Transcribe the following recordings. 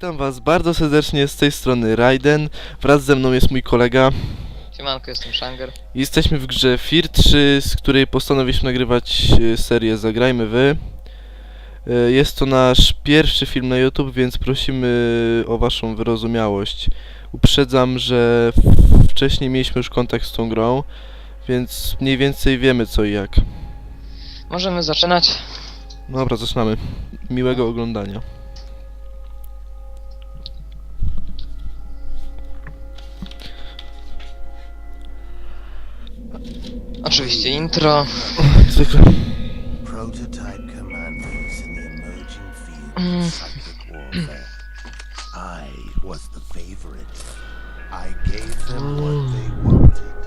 Witam Was bardzo serdecznie z tej strony Raiden. Wraz ze mną jest mój kolega. Siemanko, jestem Shanger. Jesteśmy w grze Fear 3, z której postanowiliśmy nagrywać e, serię Zagrajmy Wy. E, Jest to nasz pierwszy film na YouTube, więc prosimy o Waszą wyrozumiałość. Uprzedzam, że w- wcześniej mieliśmy już kontakt z tą grą, więc mniej więcej wiemy co i jak. Możemy zaczynać. Dobra, zaczynamy. Miłego oglądania. Mm. I was the favorite I gave them what they wanted.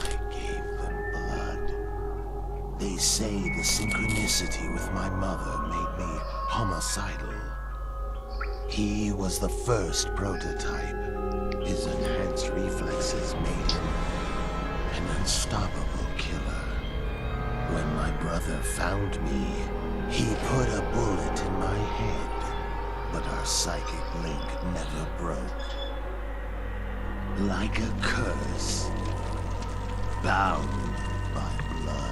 I gave them blood. They say the synchronicity with my mother made me homicidal. He was the first prototype. His enhanced reflexes made him an unstoppable killer. When my brother found me, he put a bullet in my head, but our psychic link never broke. Like a curse, bound by blood.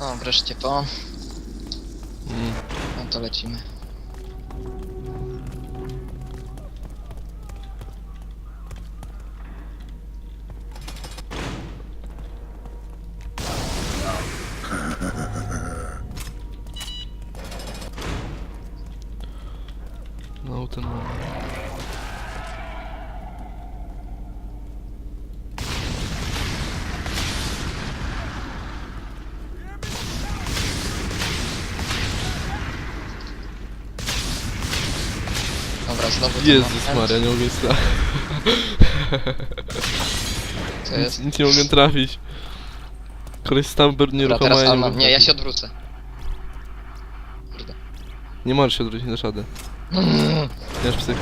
O, wreszcie to. No to lecimy. Znowu ten Jezus moment. Maria, nie mogę stra... Co jest? Nic, nie mogę trafić. Koleś stamper Dobra, nieruchoma, teraz ja nie Alma. mogę Nie, ja trafić. się odwrócę. Kurde. Nie możesz się odwrócić na szadę. Nie masz psychy.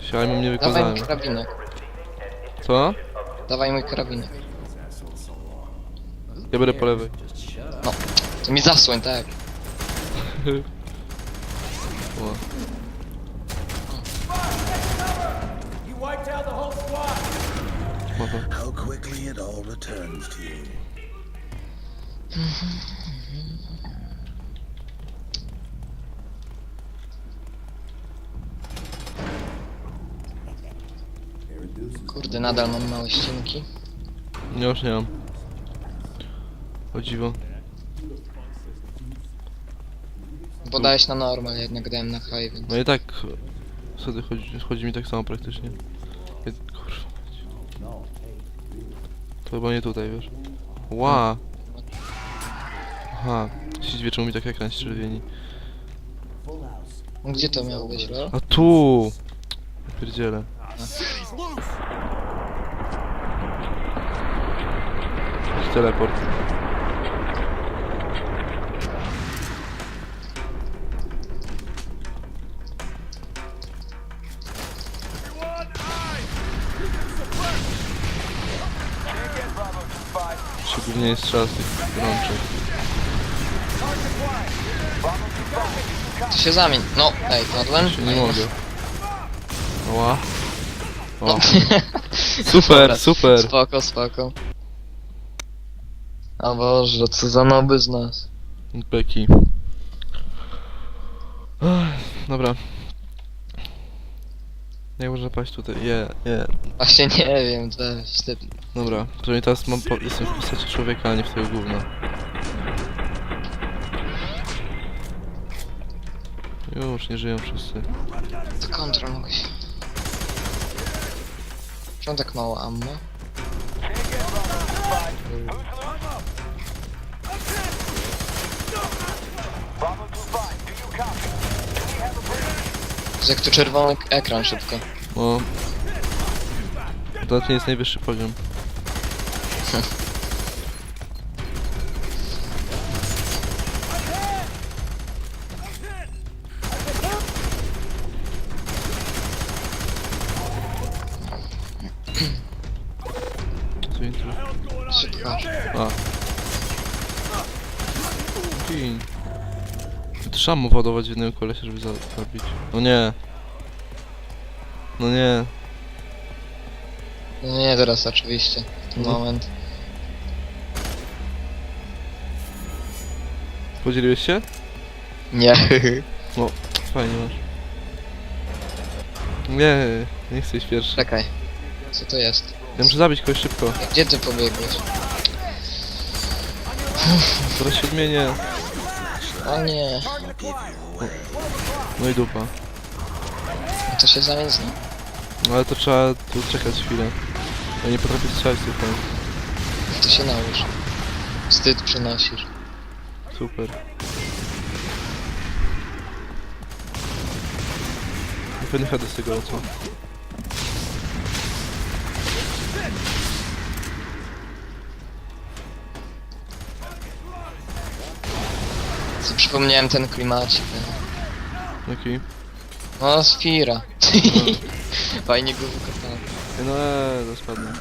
Siajmy mnie Dawaj wykazałem. mój karabinek. Co? Dawaj mój karabinek. Ja będę po lewej. To mi zasłoń, tak. O. How quickly it all returns to you. Kurde, nadal mam małe ścinki. Nie, już nie mam. O dziwo. Podałeś na normal, jednak dałem na high, więc... No i tak... Wtedy chodzi, chodzi mi tak samo praktycznie. Ja- Kurwa. To chyba nie tutaj, wiesz. Ła. Aha. Się dziwię, czemu mi tak ekran się czerwieni. Gdzie to miało być, lol? A tu! Pierdziele. Teleport. Szczególnie jest czas tych rączek. To się zamień. No, ej, padłem. Się nie Ej, no. mogę. Oła. No. O. Super, Dobra, super. Spoko, spoko. O Boże, co za noby z nas. Beki. Ech, Dobra. Jak można paść tutaj? Je, je. Właśnie nie wiem, weź ty. Dobra, przynajmniej teraz mam po, jestem w postaci człowieka, a nie w tego gówna. Już, nie żyją wszyscy. To kontrol się. Czemu tak mało ammo? Jest jak tu czerwony ekran szybko. O. To jest najwyższy poziom. Co intro? Szybko. A. Gin. Trzeba mu ładować w jednego kolesia, żeby za- zabić. No nie. No nie. No nie teraz oczywiście. Mhm. moment. Podzieliłeś się? Nie. Fajnie masz. Nie, nie chcę iść pierwszy. Czekaj. Co to jest? Ja muszę zabić kogoś szybko. Gdzie ty pobiegłeś? Zaraz się odmienię. O nie. No i dupa. No to się zamień z nim. No ale to trzeba tu czekać chwilę. Ja nie potrafię strzelać tutaj. To się nałóż. Wstyd przynosisz. Super. HD z tego lecą. Co przypomniałem ten klimacik. Jaki? No, Sfira. Fajnie go wykopałem. No eee, no spadnę.